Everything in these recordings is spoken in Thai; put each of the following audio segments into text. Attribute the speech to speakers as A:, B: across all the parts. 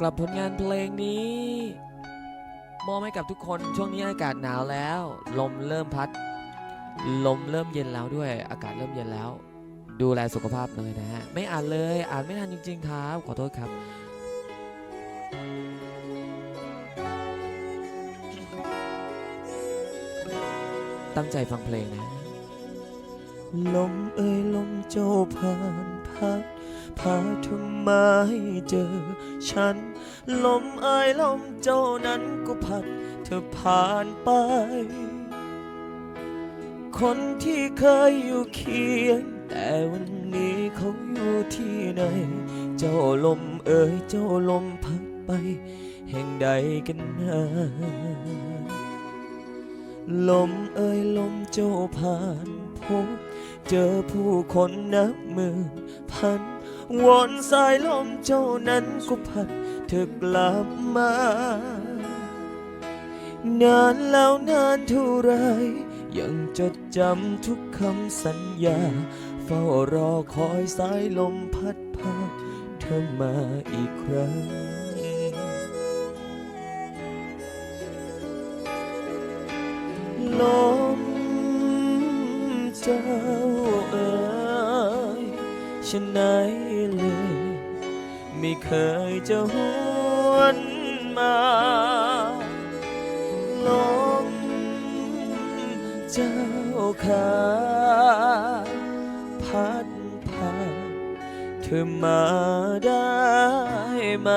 A: กลับผลงานเพลงนี้ มอบให้กับทุกคนช่วงนี้อากาศหนาวแล้ว ลมเริ่มพัด ลมเริ่มเย็นแล้วด้วย อากาศเริ่มเย็นแล้ว ดูแลสุขภาพเลยนะฮะ ไม่อ่านเลย อ่านไม่ทันจริง ๆ ครับ ขอโทษครับตั้งใจฟังเพลงนะ
B: ลมเอ่ยลมเจ้าผ่านพัด พาเธอมาให้เจอฉัน ลมอ่ยลมเจ้านั้นก็พัดเธอผ่านไป คนที่เคยอยู่เคียง แต่วันนี้เขาอยู่ที่ไหน เจ้าลมเอ่ยเจ้าลมพัดไป แห่งใดกันนะลมเอ่ยลมเจ้าผ่านพบเจอผู้คนนับหมื่นพัน วอนสายลมเจ้านั้นก็พัดเธอกลับมา นานแล้วนานเท่าไร ยังจดจำทุกคำสัญญา เฝ้ารอคอยสายลมพัดพาเธอมาอีกครั้งลมเจ้า ฉันไหนเลย ไม่เคยจะหวนมาลมเจ้าขาพัดพาเธอมาได้ไหม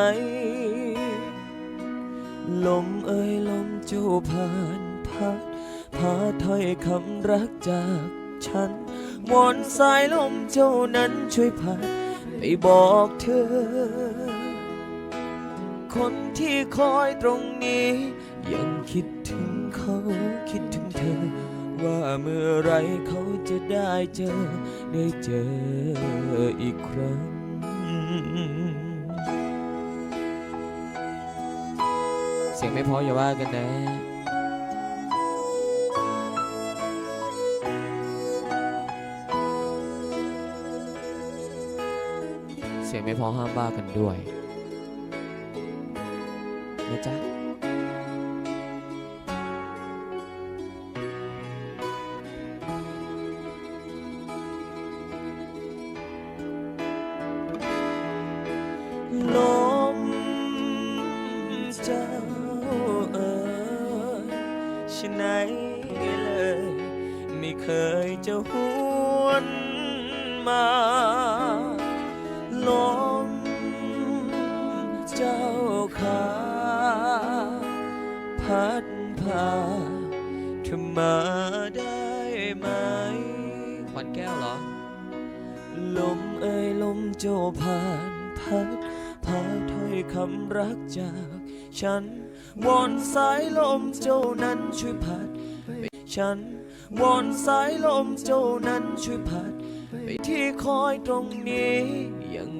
B: ลมเอ่ยลมเจ้าผ่านพัดพาถ้อยคำรักจากฉัน วอนสายลมเจ้านั้นช่วยพัดไปบอกเธอ คนที่คอยตรงนี้ ยังคิดถึงเขาคิดถึงเธอ ว่าเมื่อไรเขาจะได้เจอ ได้เจออีกครั้ง
A: เสียงไม่พออย่าว่ากันนะ เสียงไม่พอห้ามบ้ากันด้วยนะจ๊ะ
B: ขาพัดพาเธอมาได้ไหม
A: ขวัญแก้วเหรอ
B: ลมเอ่ยลมเจ้าผ่านพัดพาถ้อยคำรักจากฉันวอนสายลมเจ้านั้นช่วยพัดไปฉันวอนสายลมเจ้านั้นช่วยพัดไปที่คอยตรงนี้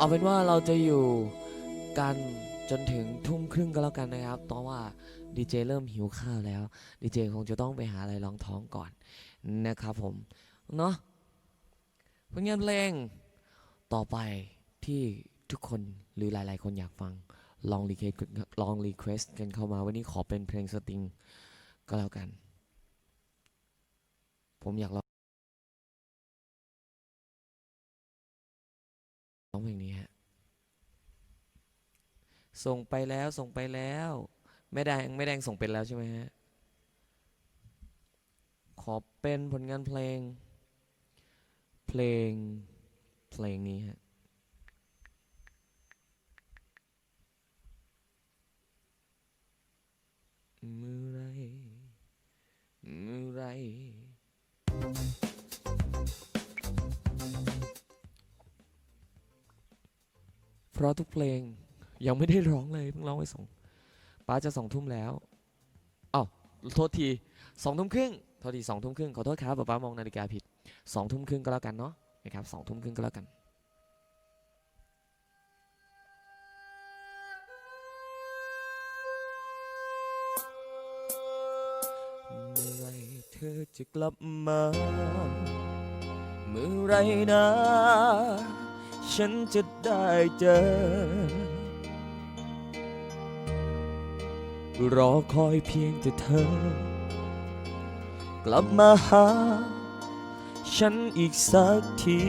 A: เอาเป็นว่าเราจะอยู่กันจนถึงทุ่มครึ่งก็แล้วกันนะครับเพราะว่าดีเจเริ่มหิวข้าวแล้วดีเจคงจะต้องไปหาอะไรรองท้องก่อนนะครับผม เนาะผลงานเพลงต่อไปที่ทุกคนหรือหลาย ๆ คนอยากฟังลองรีเควสลองรีเควสกันเข้ามาวันนี้ขอเป็นเพลงสตริงก็แล้วกัน ผมอยากร้อง ร้องเพลงนี้ฮะ ส่งไปแล้วส่งไปแล้วแม่แดงแม่แดงส่งเป็นแล้วใช่ไหมฮะ ขอเป็นผลงานเพลง เพลง เพลงนี้ฮะ เมื่อไรเมื่อไร พราะทุกเพลงยังไม่ได้ร้องเลยเพิ่งร้องไปสองป้าจะสองทุ่มแล้วอ้าวโทษทีสองทุ่มครึ่งโทษทีสองทุ่มครึ่งขอโทษครับป้าป้ามองนาฬิกาผิดสองทุ่มครึ่งก็แล้วกันเนาะนะครับสองทุ่มครึ่งก็แล้วกัน
B: เมื่อไรเธอจะกลับมา เมื่อไรนะ ฉันจะได้เจอ รอคอยเพียงแต่เธอ กลับมาหา ฉันอีกสักที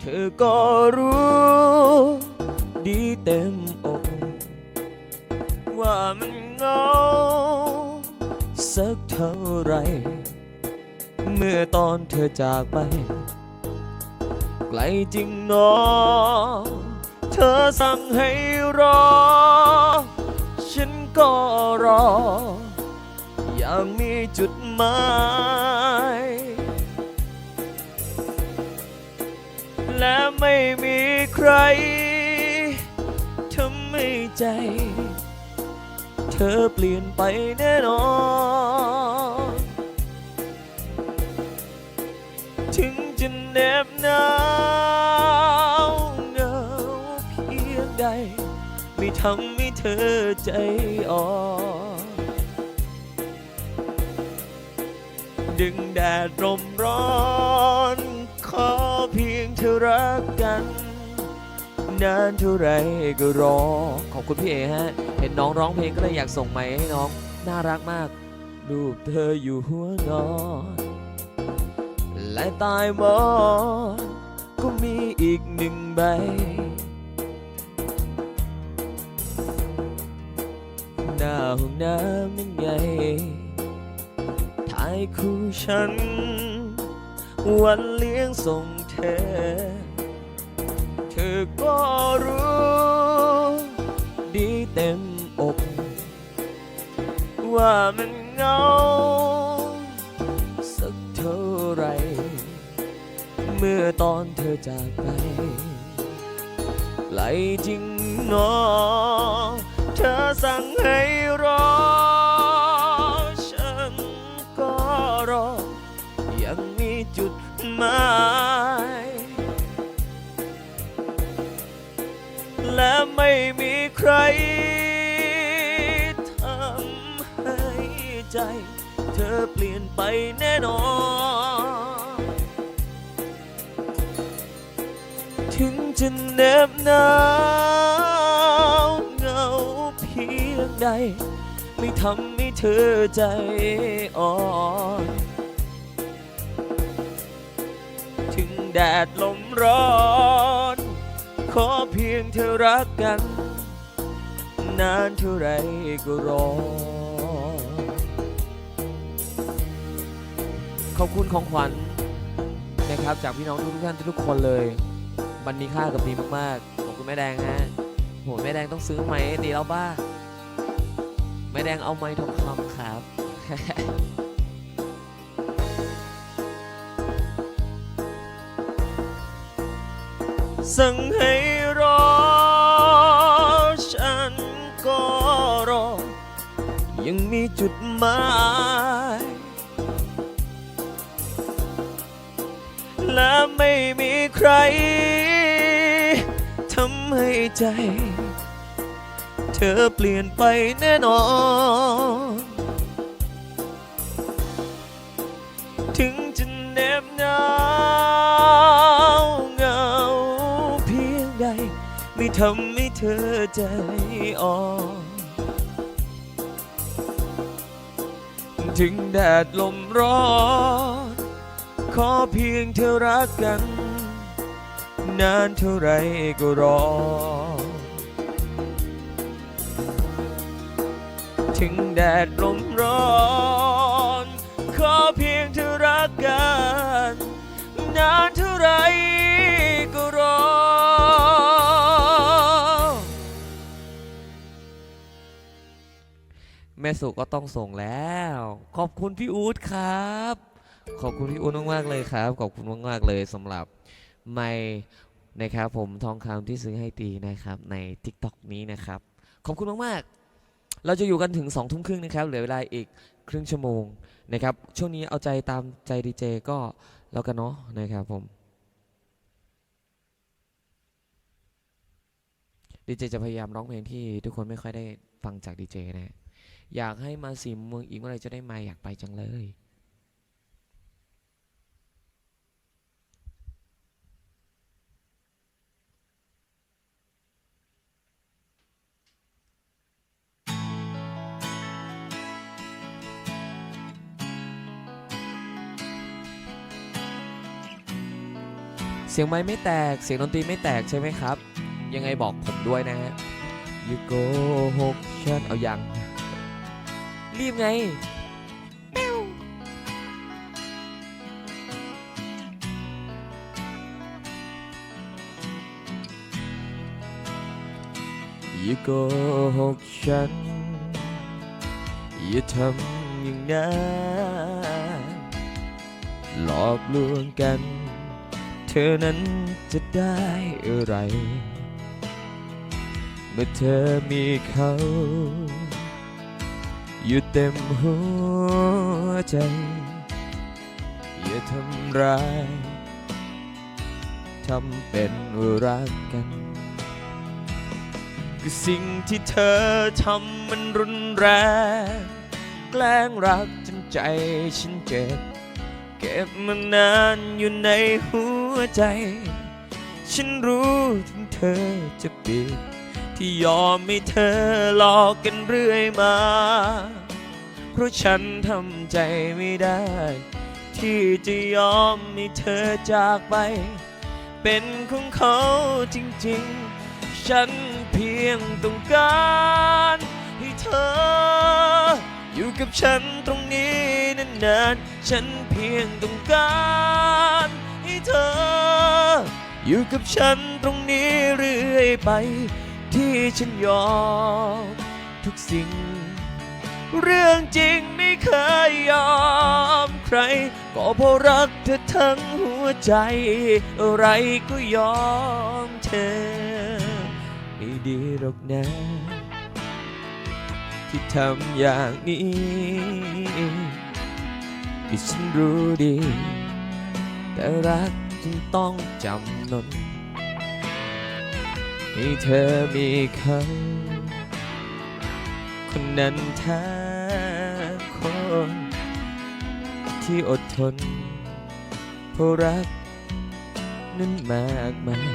B: เธอก็รู้ ดีเต็มอกว่ามันเงา สักเท่าไหรเมื่อตอนเธอจากไป ไกลจริงหนอ เธอสั่งให้รอ ฉันก็รอ อย่างมีจุดหมาย และไม่มีใครทำให้ใจ เธอเปลี่ยนไปแน่นอน หนาวเหงาเพียงใด ไม่ทำให้เธอใจอ่อนดึงแดดลมร้อน ขอเพียงเธอรักกัน นานเท่าไรก็รอ
A: ขอบคุณพี่เอฮะ เห็นน้องร้องเพลงก็เลยอยากส่งไมค์ให้น้อง น่ารักมาก
B: รูปเธออยู่หัวนอน และตายหมอก็มีอีกหนึ่งใบ หน้าห้องน้ำนั่นไงถ่ายคู่ฉัน วันเลี้ยงส่งเธอ เธอก็รู้ ดีเต็มอก ว่ามันเหงา เมื่อตอนเธอจากไปไกลจริงนอเธอสั่งให้รอ ฉันก็รอ ยังมีจุดหมาย และไม่มีใครทำให้ใจ เธอเปลี่ยนไปแน่นอน ถึงจะเหน็บหนาวเงาเพียงใด ไม่ทำให้เธอใจอ่อนถึงแดดลมร้อน ขอเพียงเธอรักกัน นานเท่าไรก็รอ
A: ขอบคุณของขวัญนะครับจากพี่น้องทุกท่านทุกคนเลย มันมีค่ากับดีมากๆขอบคุณแม่แดงฮะโหแม่แดงต้องซื้อไม้ดีแล้วบ้าแม่แดงเอาไม้ทองคำครับ
B: สั่งให้รอฉันก็รอ ยังมีจุดหมาย และไม่มีใครทำให้ใจ เธอเปลี่ยนไปแน่นอน ถึงจะเหน็บหนาวเหงาเพียงใด ไม่ทำให้เธอใจอ่อนถึงแดดลมร้อน ขอเพียงเธอรักกัน นานเท่าไรก็รอ ถึงแดดลมร้อน ขอเพียงเธอรักกัน นานเท่าไรก็รอ
A: แม่สุก็ต้องส่งแล้ว ขอบคุณพี่อู๊ดครับ ขอบคุณพี่อู๊ดมากๆเลยครับ ขอบคุณมากๆเลยสำหรับไมค์นะครับผมทองคำที่ซื้อให้ตีนะครับใน TikTok นี้นะครับ ขอบคุณมากๆ เราจะอยู่กันถึง2องทุ่มครึ่งนะครับ เหลือเวลาอีกครึ่งชั่วโมงนะครับ ช่วงนี้เอาใจตามใจดีเจก็แล้วกันเนาะนะครับผมดีเจจะพยายามร้องเพลงที่ทุกคนไม่ค่อยได้ฟังจากดีเจนะ อยากให้มาสีเมืองอีกเมื่อไรจะได้มาอยากไปจังเลย เสียงไม้ไม่แตก เสียงดนตรีไม่แตกใช่ไหมครับ ยังไงบอกผมด้วยนะฮะ You go หกชันเอายังรีบไง You go หกฉัน อย่าทำอย่างนั้น หลอกลวงกัน เธอนั้นจะได้อะไร เมื่อเธอมีเขา อยู่เต็มหัวใจ อย่าทำร้ายทำเป็นรักกันก็สิ่งที่เธอทำมันรุนแรง แกล้งรักจนใจฉันเจ็บ เก็บมานานอยู่ในหัว วใจ ฉันรู้ถึงเธอจะปิด ที่ยอมให้เธอหลอกกันเรื่อยมา เพราะฉันทำใจไม่ได้ ที่จะยอมให้เธอจากไป เป็นของเขาจริงๆ ฉันเพียงต้องการให้เธอ อยู่กับฉันตรงนี้นานๆ ฉันเพียงต้องการ ให้เธอ อยู่กับฉันตรงนี้เรื่อยไป ที่ฉันยอมทุกสิ่ง เรื่องจริงไม่เคยยอมใคร ก็เพราะรักเธอทั้งหัวใจ อะไรก็ยอมเธอ ไม่ดีหรอกนะ ที่ทำอย่างนี้ ที่ฉันรู้ดี แต่รักจึงต้องจำนนให้เธอมีเขาคนนั้นแท้คนที่อดทนเพราะรักนั้นมากมาย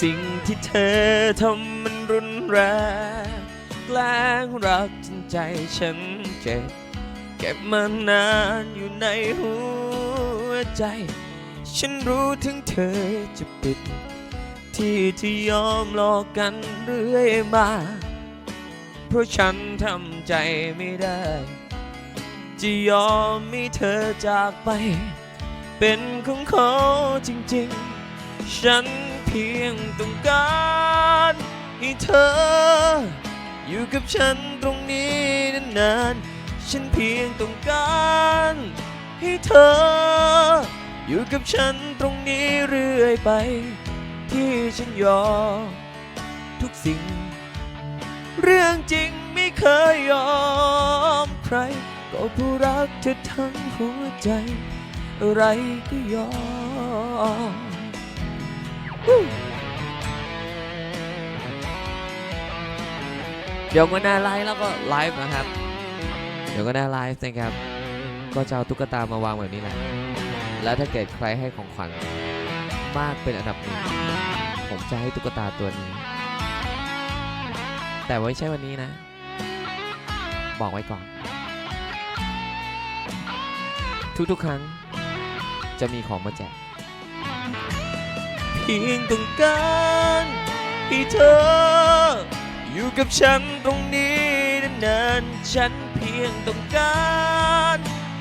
A: สิ่งที่เธอทำมันรุนแรงแกล้งรักจนใจฉันเจ็บ เก็บมานานอยู่ในหัว ใจ ฉันรู้ถึงเธอจะปิด ที่ที่ยอมหลอกกันเรื่อยมา เพราะฉันทำใจไม่ได้ จะยอมให้เธอจากไป เป็นของเขาจริงๆ ฉันเพียงต้องการให้เธอ อยู่กับฉันตรงนี้นานๆ ฉันเพียงต้องการ ให้เธอ อยู่กับฉันตรงนี้เรื่อยไป ที่ฉันยอมทุกสิ่ง เรื่องจริงไม่เคยยอมใคร ก็ผู้รักเธอทั้งหัวใจ อะไรก็ยอม เดี๋ยวก็น่าไลฟ์แล้วก็ไลฟ์นะครับ เดี๋ยวก็น่าไลฟ์นะครับ ก็จะเอาตุ๊กตามาวางแบบนี้แหละ แล้วถ้าเกิดใครให้ของขวัญมากเป็นอันดับหนึ่ง ผมจะให้ตุ๊กตาตัวนี้ แต่ไม่ใช่วันนี้นะ บอกไว้ก่อน ทุกๆครั้ง จะมีของมาแจกเพียงต้องการให้เธอ อยู่กับฉันตรงนี้นานๆฉันเพียงต้องการ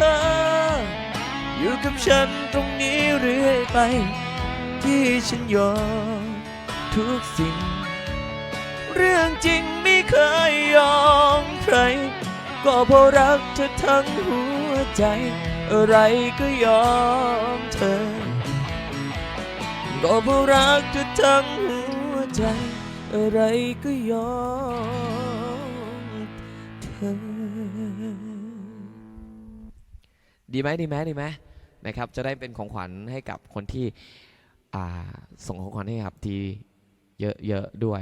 B: ธอ อยู่กับฉันตรงนี้เรื่อยไป ที่ฉันยอมทุกสิ่ง เรื่องจริงไม่เคยยอมใคร ก็เพราะรักเธอทั้งหัวใจ อะไรก็ยอมเธอ ก็เพราะรักเธอทั้งหัวใจ อะไรก็ยอมเธอ
A: ดีไหมดีไหมดีไหมนะครับจะได้เป็นของขวัญให้กับคนที่ส่งของขวัญให้ครับทีเยอะๆด้วย